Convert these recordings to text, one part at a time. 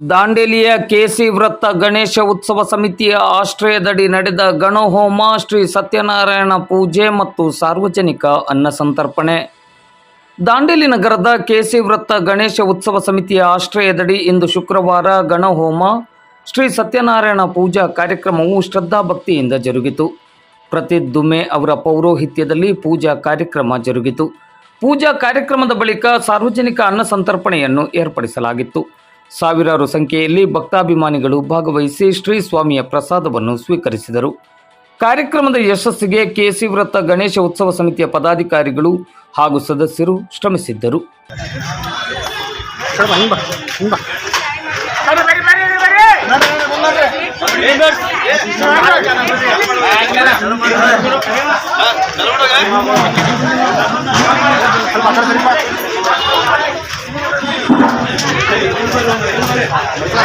ದಾಂಡೇಲಿಯ KC ವೃತ್ತ ಗಣೇಶ ಉತ್ಸವ ಸಮಿತಿಯ ಆಶ್ರಯದಡಿ ನಡೆದ ಗಣಹೋಮ ಶ್ರೀ ಸತ್ಯನಾರಾಯಣ ಪೂಜೆ ಮತ್ತು ಸಾರ್ವಜನಿಕ ಅನ್ನ ಸಂತರ್ಪಣೆ. ದಾಂಡೇಲಿ ನಗರದ ಕೆಸಿ ವೃತ್ತ ಗಣೇಶ ಉತ್ಸವ ಸಮಿತಿಯ ಆಶ್ರಯದಡಿ ಇಂದು ಶುಕ್ರವಾರ ಗಣಹೋಮ ಶ್ರೀ ಸತ್ಯನಾರಾಯಣ ಪೂಜಾ ಕಾರ್ಯಕ್ರಮವು ಶ್ರದ್ಧಾಭಕ್ತಿಯಿಂದ ಜರುಗಿತು. ಪ್ರತಿ ದುಮೆ ಅವರ ಪೌರೋಹಿತ್ಯದಲ್ಲಿ ಪೂಜಾ ಕಾರ್ಯಕ್ರಮ ಜರುಗಿತು. ಪೂಜಾ ಕಾರ್ಯಕ್ರಮದ ಬಳಿಕ ಸಾರ್ವಜನಿಕ ಅನ್ನ ಸಂತರ್ಪಣೆಯನ್ನು ಏರ್ಪಡಿಸಲಾಗಿತ್ತು. ಸಾವಿರಾರು ಸಂಖ್ಯೆಯಲ್ಲಿ ಭಕ್ತಾಭಿಮಾನಿಗಳು ಭಾಗವಹಿಸಿ ಶ್ರೀ ಸ್ವಾಮಿಯ ಪ್ರಸಾದವನ್ನು ಸ್ವೀಕರಿಸಿದರು ಕಾರ್ಯಕ್ರಮದ ಯಶಸ್ಸಿಗೆ ಕೆಸಿ ವೃತ್ತ ಗಣೇಶ ಉತ್ಸವ ಸಮಿತಿಯ ಪದಾಧಿಕಾರಿಗಳು ಹಾಗೂ ಸದಸ್ಯರು ಶ್ರಮಿಸಿದ್ದರು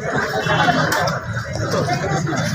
どうぞ。